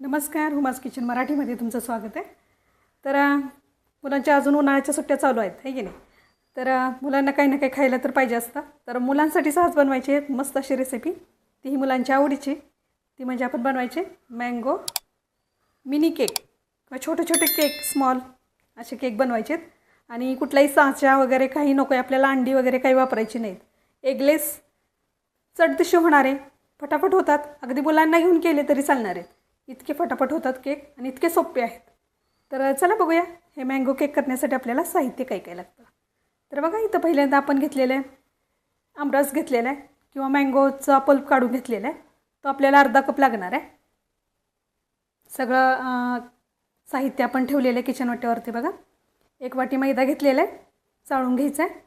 नमस्कार hummus kitchen मराठीमध्ये तुमचं स्वागत आहे. तर मुलांच्या अजून उन्हाळ्याच्या सुट्ट्या चालू आहेत हे की नाही? तर मुलांना काही ना काही खायला तर पाहिजे असतं. तर मुलांसाठी सहज बनवायची एक मस्त अशी रेसिपी ती ही मुलांच्या आवडीची. ती म्हणजे आपण बनवायचे मँगो मिनी केक किंवा छोटे छोटे केक स्मॉल असे केक बनवायचे आहेत. आणि कुठलाही साचा वगैरे काही नको आहे आपल्याला अंडी वगैरे काही वापरायची नाहीत. एगलेस चटदिशी होणारे फटाफट होतात. अगदी मुलांना घेऊन केले तरी चालणार आहेत. इतके फटाफट होतात केक आणि इतके सोपे आहेत. तर चला बघूया हे मँगो केक करण्यासाठी आपल्याला साहित्य काय काय लागतं. तर बघा इथं पहिल्यांदा आपण घेतलेलं आहे आमरस घेतलेला आहे किंवा मँगोचा पल्प काढून घेतलेला आहे. तो आपल्याला अर्धा कप लागणार आहे. सगळं साहित्य आपण ठेवलेलं आहे किचन वाट्यावरती बघा. एक वाटी मैदा घेतलेला आहे चाळून घ्यायचा आहे.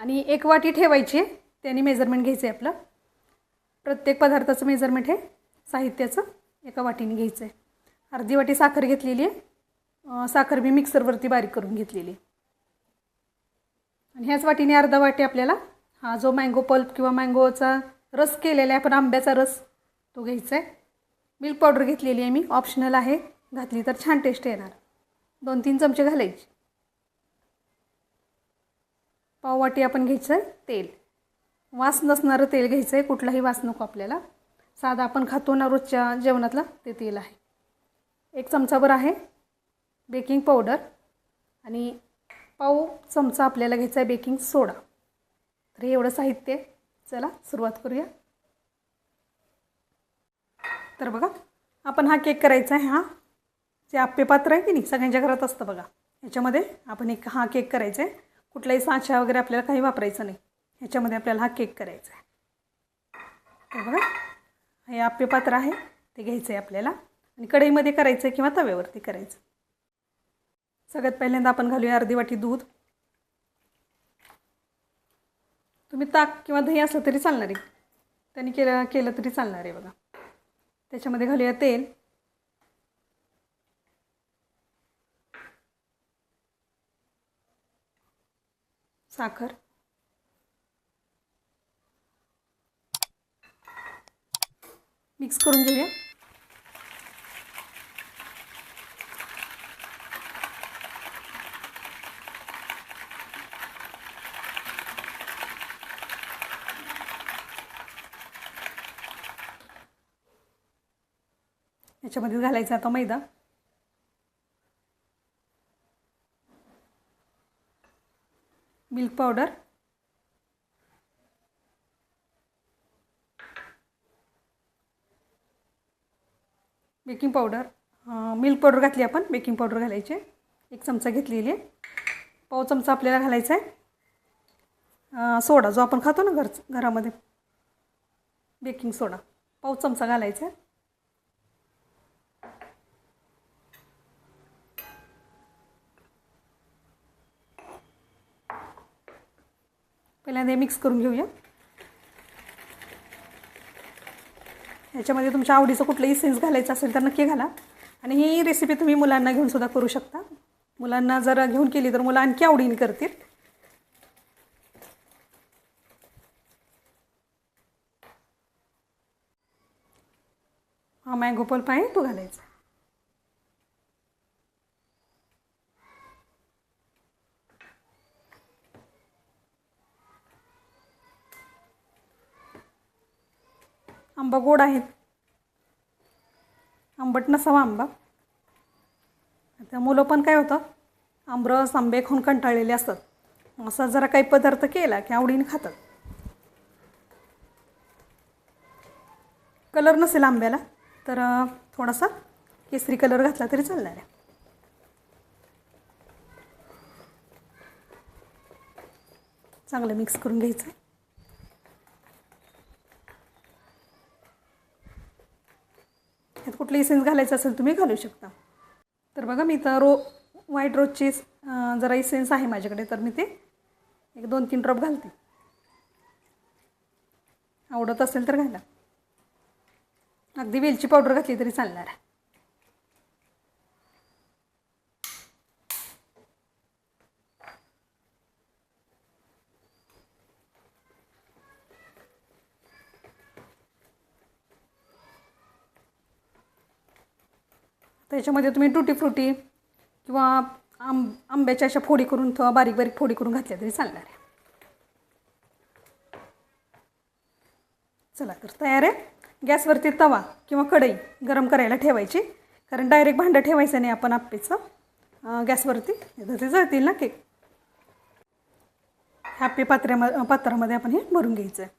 आणि एक वाटी ठेवायची आहे त्याने मेजरमेंट घ्यायचं आहे आपलं. प्रत्येक पदार्थाचं मेजरमेंट हे साहित्याचं एका वाटीने घ्यायचं आहे अर्धी वाटी साखर घेतलेली आहे. साखर मी मिक्सरवरती बारीक करून घेतलेली आहे. आणि ह्याच वाटीने अर्धा वाटी आपल्याला हा जो मँगो पल्प किंवा मँगोचा रस केलेला आहे आपण आंब्याचा रस तो घ्यायचा आहे मिल्क पावडर घेतलेली आहे मी ऑप्शनल आहे. घातली तर छान टेस्ट येणार. दोन तीन चमचे घालायचे. पाववाटी आपण घ्यायचं आहे तेल. वास नसणारं तेल घ्यायचं आहे कुठलाही वास नको आपल्याला. साधा आपण खातो ना रोजच्या जेवणातलं ते तेल आहे. एक चमचाभर आहे बेकिंग पावडर आणि पाव चमचा आपल्याला घ्यायचा आहे बेकिंग सोडा तर हे एवढं साहित्य आहे. चला सुरुवात करूया. तर बघा आपण हा केक करायचा आहे हा. जे आप्पे पात्र आहे की नाही सगळ्यांच्या घरात असतं बघा. ह्याच्यामध्ये आपण एक हा केक करायचा आहे. कुठलाही साचा वगैरे आपल्याला काही वापरायचं नाही. ह्याच्यामध्ये आपल्याला हा केक करायचा आहे. तर बघा. हे आप्यपात्र आहे ते घ्यायचं आहे आपल्याला. आणि कढईमध्ये करायचं आहे किंवा तव्यावरती करायचं. सगळ्यात पहिल्यांदा आपण घालूया अर्धी वाटी दूध. तुम्ही ताक किंवा दही असलं तरी चालणार आहे. त्यांनी केलं केलं तरी चालणार आहे बघा. त्याच्यामध्ये घालूया तेल. साखर. मिक्स करून घेऊया. याच्यामध्ये घालायचा आता मैदा. Milk powder. Baking powder milk powder घातली आपण बेकिंग पावडर घालायचे. एक चमचा घेतलेली आहे. पाव चमचा आपल्याला घालायचा आहे. सोडा जो आपण खातो ना घर घरामध्ये. Baking soda. पाव चमचा घालायचा आहे. पहिल्यांदा हे मिक्स करून घेऊया. याच्यामध्ये तुमच्या आवडीचं कुठलंही सेन्स घालायचं असेल तर नक्की घाला. आणि ही रेसिपी तुम्ही मुलांना घेऊन सुद्धा करू शकता. मुलांना जर घेऊन केली तर मुलं आणखी आवडीने करतील. हा मँगो पल्प आहे तो घालायचा. आंबा गोड आहेत. आंबट नसावा आंबा. त्या मुलं पण काय होतं आंबरस आंबे खाऊन कंटाळलेले असतात. असा जरा काही पदार्थ केला की आवडीने खातात. कलर नसेल आंब्याला तर थोडासा केसरी कलर घातला तरी चालणार आहे. चांगलं मिक्स करून घ्यायचं. यात कुठले इसेन्स घालायचं असेल तुम्ही घालू शकता. तर बघा मी तर रो व्हाईट रोजची जरा इसेन्स आहे माझ्याकडे तर मी ते एक दोन तीन ड्रॉप घालते. आवडत असेल तर घाला. अगदी वेलची पावडर घातली तरी चालणार. आहे त्याच्यामध्ये तुम्ही टुटी फ्रुटी किंवा आंब आंब्याच्या अशा फोडी करून किंवा बारीक बारीक फोडी करून घातल्या तरी चालणार आहे. चला तर तयार आहे. गॅसवरती तवा किंवा कढई गरम करायला ठेवायची. कारण डायरेक्ट भांडं ठेवायचं नाही आपण आप्पेचं. गॅसवरती. ते जळतील ना केक हॅपी पात्र्याम पात्रामध्ये आपण हे भरून घ्यायचं आहे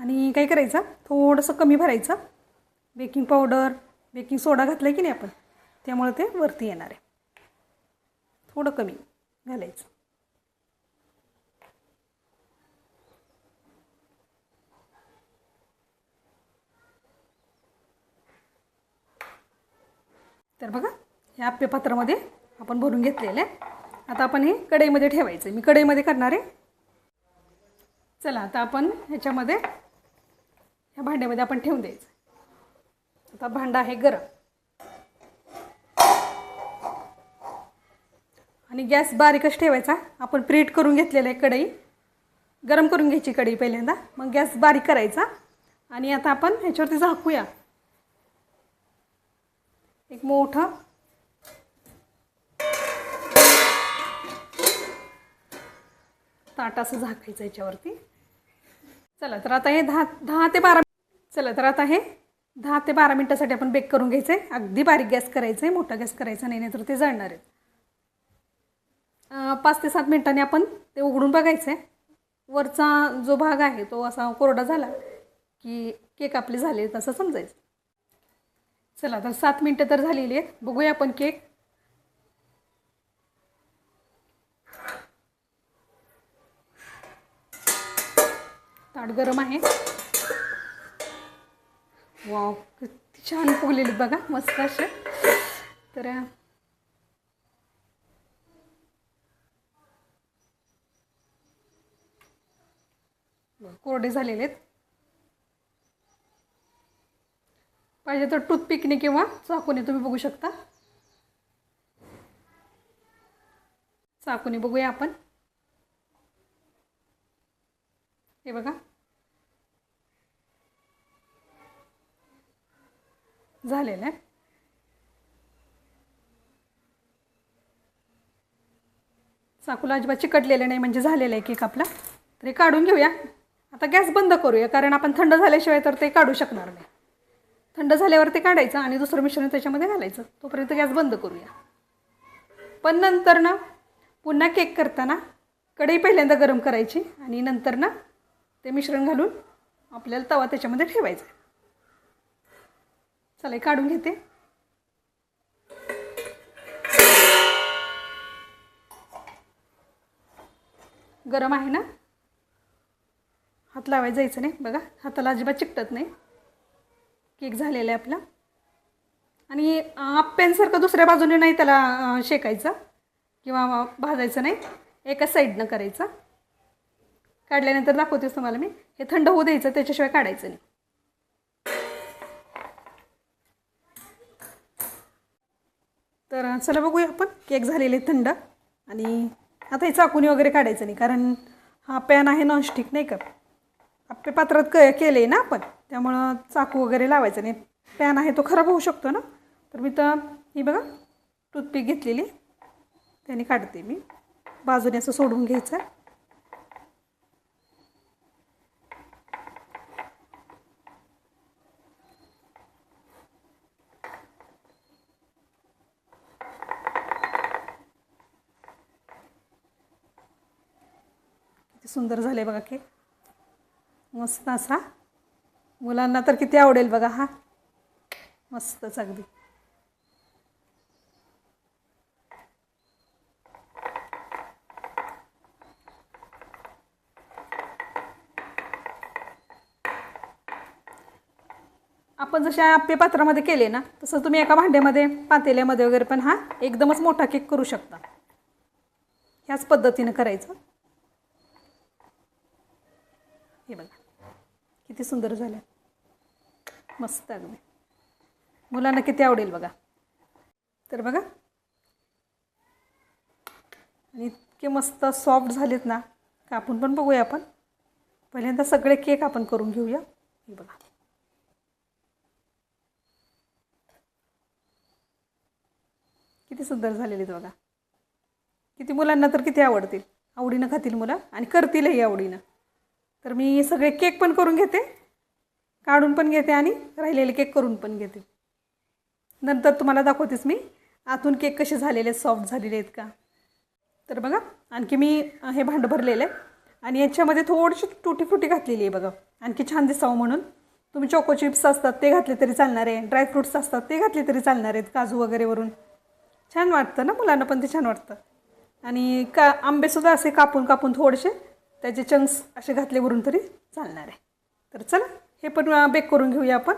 आणि काय करायचं? थोडंसं कमी भरायचं. बेकिंग पावडर बेकिंग सोडा घातला आहे की नाही आपण? त्यामुळे ते वरती येणार आहे. थोडं कमी घालायचं. तर बघा ह्या आप्पे पात्रामध्ये आपण भरून घेतलेलं आहे. आता आपण हे कढईमध्ये ठेवायचं. आहे मी कढईमध्ये करणार आहे. चला आता आपण ह्याच्यामध्ये ह्या भांड्यामध्ये आपण ठेवून द्यायचं. आता भांडं आहे गरम. आणि गॅस बारीकच ठेवायचा. आपण प्रीट करून घेतलेलं आहे कढई. गरम करून घ्यायची कढई पहिल्यांदा. मग गॅस बारीक करायचा. आणि आता आपण ह्याच्यावरती झाकूया. एक मोठं. ताट असं झाकायचं याच्यावरती. चला तर आता हे दहा दहा ते बारा चला तर आता हे दहा ते बारा मिनटासाठी आपण बेक करून घ्यायचं आहे अगदी बारीक गॅस करायचं आहे मोठा गॅस करायचा नाही नाही तर ते जळणार आहेत पाच ते सात मिनटांनी आपण ते उघडून बघायचं आहे वरचा जो भाग आहे तो असा कोरडा झाला की केक आपले झाले तसं समजायचं. चला तर सात मिनटं तर झालेली आहेत. बघूया आपण केक. ताट गरम आहे. वाव किती छान फुगलेली बघा मस्त असे. तर कोरडे झालेले आहेत. पाहिजे तर टूथपिकने किंवा चाकूने तुम्ही बघू शकता. चाकूने बघूया आपण. हे बघा. झालेलं आहे. चाकूला अजिबात चिकटलेलं नाही म्हणजे झालेलं आहे केक आपला. तरी काढून घेऊया. आता गॅस बंद करूया कारण आपण थंड झाल्याशिवाय तर ते काढू शकणार नाही. थंड झाल्यावर ते काढायचं आणि दुसरं मिश्रण त्याच्यामध्ये घालायचं. तोपर्यंत गॅस बंद करूया. पण नंतर ना पुन्हा केक करताना कढई पहिल्यांदा गरम करायची आणि नंतर ना ते मिश्रण घालून आपल्याला तवा त्याच्यामध्ये ठेवायचा आहे. चला काढून घेते. गरम आहे ना? हात लावायला जायचं नाही बघा. हाताला अजिबात चिकटत नाही. केक झालेला आहे आपला. आणि आप्प्यांसारखं दुसऱ्या बाजूने नाही त्याला शेकायचं किंवा भाजायचं नाही. एकाच साईडनं करायचं. काढल्यानंतर दाखवतेच तुम्हाला मी. हे थंड होऊ द्यायचं त्याच्याशिवाय काढायचं नाही. तर चला बघूया आपण. केक झालेले थंड. आणि आता हे चाकूनी वगैरे काढायचं नाही कारण हा पॅन आहे नॉनस्टिक नाही का? आपल्या पात्रात क केले ना आपण. त्यामुळं चाकू वगैरे लावायचं नाही. पॅन आहे तो खराब होऊ शकतो ना. तर मी तर ही बघा टूथपिक घेतलेली. त्याने काढते मी. बाजूने असं सोडून घ्यायचं. सुंदर झाले बघा केक. मस्त असा. मुलांना तर किती आवडेल बघा हा. मस्तच अगदी. आपण जशा आप्पे पात्रामध्ये केले ना तसं तुम्ही एका भांड्यामध्ये पातेल्यामध्ये वगैरे पण हा एकदमच मोठा केक करू शकता. ह्याच पद्धतीनं करायचं हे बघा किती सुंदर झालं मस्त अगदी. मुलांना किती आवडेल बघा. तर बघा. आणि इतके मस्त सॉफ्ट झालेत ना कापून पण बघूया आपण. पहिल्यांदा सगळे केक आपण करून घेऊया. हे बघा. किती सुंदर झालेले आहेत बघा. किती मुलांना तर किती आवडतील. आवडीनं खातील मुलं आणि करतीलही आवडीनं. तर मी सगळे केक पण करून घेते काढून पण घेते आणि राहिलेले केक करून पण घेते. नंतर तुम्हाला दाखवतेच मी आतून केक कसे झालेले आहेत सॉफ्ट झालेले आहेत का? तर बघा आणखी मी हे भांडं भरलेलं आहे. आणि याच्यामध्ये थोडीशी तुटी फुटी घातलेली आहे बघा. आणखी छान दिसावं म्हणून. तुम्ही चोको चिप्स असतात ते घातले तरी चालणार आहे. ड्रायफ्रूट्स असतात ते घातले तरी चालणार आहेत काजू वगैरेवरून छान वाटतं ना मुलांना पण ते छान वाटतं. आणि का आंबेसुद्धा असे कापून कापून थोडेसे त्याचे चंक्स असे घातले वरून तरी चालणार आहे. तर चला हे पण बेक करून घेऊया आपण.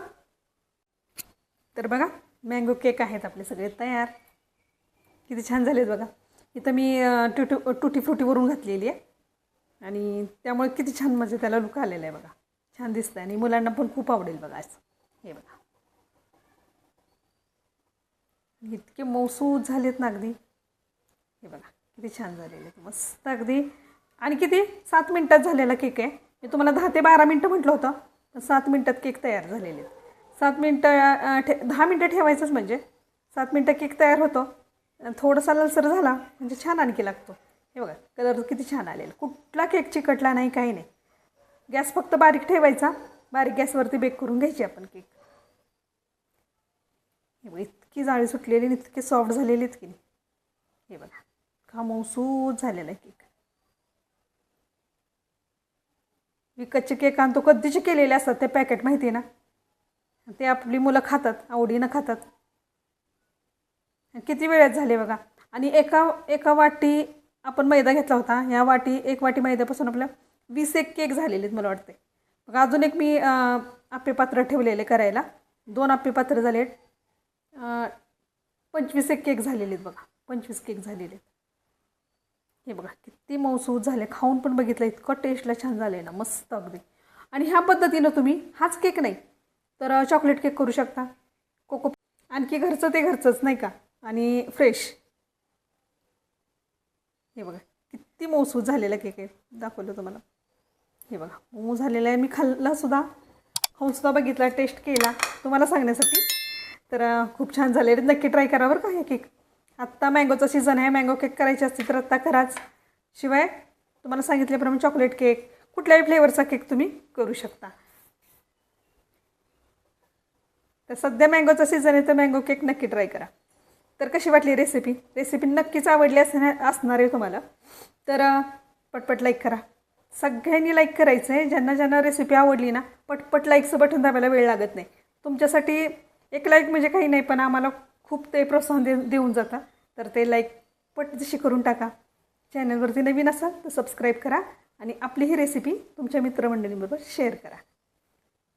तर बघा मँगो केक आहेत आपले सगळे तयार. किती छान झालेत बघा. इथं मी अं, टुटी टुटी फ्रुटीवरून घातलेली आहे. आणि त्यामुळे किती छान म्हणजे त्याला लुक आलेला आहे बघा. छान दिसतं आणि मुलांना पण खूप आवडेल बघा असं. हे बघा. इतके मौसूद झालेत ना अगदी. हे बघा किती छान झालेले मस्त अगदी. आणि किती? सात मिनटात झालेला केक आहे. मी तुम्हाला दहा ते बारा मिनटं म्हटलं होतं. पण सात मिनटात केक तयार झालेले आहेत. सात मिनटं ठे दहा मिनटं ठेवायचंच म्हणजे. सात मिनटं केक तयार होतो. थोडासा लालसर झाला म्हणजे छान आणखी लागतो. हे बघा कलर किती छान आलेला. कुठला केक चिकटला नाही काही नाही. गॅस फक्त बारीक ठेवायचा. बारीक गॅसवरती बेक करून घ्यायची आपण केक. हे बघा इतकी जाळी सुटलेली आणि इतके सॉफ्ट झालेली आहेत की नाही. हे बघा का मौसूद झालेला आहे केक. विकतचे केक आणतो कधीचे केलेले असतात ते पॅकेट माहिती आहे ना? ते आपली मुलं खातात आवडीनं खातात. किती वेळात झाले बघा. आणि एका एका वाटी आपण मैदा घेतला होता. ह्या वाटी एक वाटी मैद्यापासून आपल्या वीस एक केक झालेले आहेत मला वाटते बघा अजून एक मी अं, पात्र ठेवलेले करायला. दोन आप्पे पात्र झाले आहेत पंचवीस एक केक झालेले आहेत बघा. पंचवीस केक झालेले आहेत. हे बघा किती मौसूद झाले. खाऊन पण बघितलं इतकं टेस्टला छान झालं आहे ना मस्त अगदी. आणि ह्या पद्धतीनं तुम्ही हाच केक नाही तर चॉकलेट केक करू शकता. कोको आणखी घरचं ते घरचंच नाही का? आणि फ्रेश हे बघा किती मौसूद झालेला केक आहे. दाखवलं तुम्हाला. हे बघा मऊ झालेला आहे. मी खाल्ला सुद्धा खाऊन सुद्धा बघितला टेस्ट केला. तुम्हाला सांगण्यासाठी. तर खूप छान झालेले नक्की ट्राय करा बरं का हे केक आत्ता मँगोचा सीझन आहे. मँगो केक करायची असतील तर आत्ता कराच. शिवाय तुम्हाला सांगितल्याप्रमाणे चॉकलेट केक कुठल्याही फ्लेवरचा केक तुम्ही करू शकता. तर सध्या मँगोचा सीझन आहे तर मँगो केक नक्की ट्राय करा. तर कशी वाटली रेसिपी रेसिपी नक्कीच आवडली असणार असणार आहे तुम्हाला. तर पटपट लाईक करा. सगळ्यांनी लाईक करायचं आहे ज्यांना ज्यांना रेसिपी आवडली ना पटपट लाईकचं बटन दाबायला वेळ लागत नाही. तुमच्यासाठी एक लाईक म्हणजे काही नाही पण आम्हाला खूप ते प्रोत्साहन दे देऊन जातात तर ते लाईक पट जशी करून टाका. चॅनलवरती नवीन असाल तर सबस्क्राईब करा आणि आपली ही रेसिपी तुमच्या मित्रमंडळींबरोबर शेअर करा.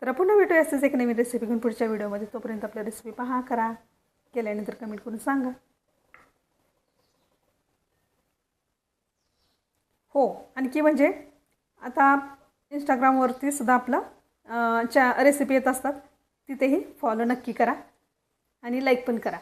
तर पुन्हा भेटूया असेच एक नवीन रेसिपी घेऊन पुढच्या व्हिडिओमध्ये. तोपर्यंत आपल्या रेसिपी पहा करा. केल्यानंतर कमेंट करून सांगा. हो आणखी म्हणजे आता इंस्टाग्रामवरती सुद्धा आपलं च्या रेसिपी येत असतात. तिथेही फॉलो नक्की करा. आणि लाईक पण करा.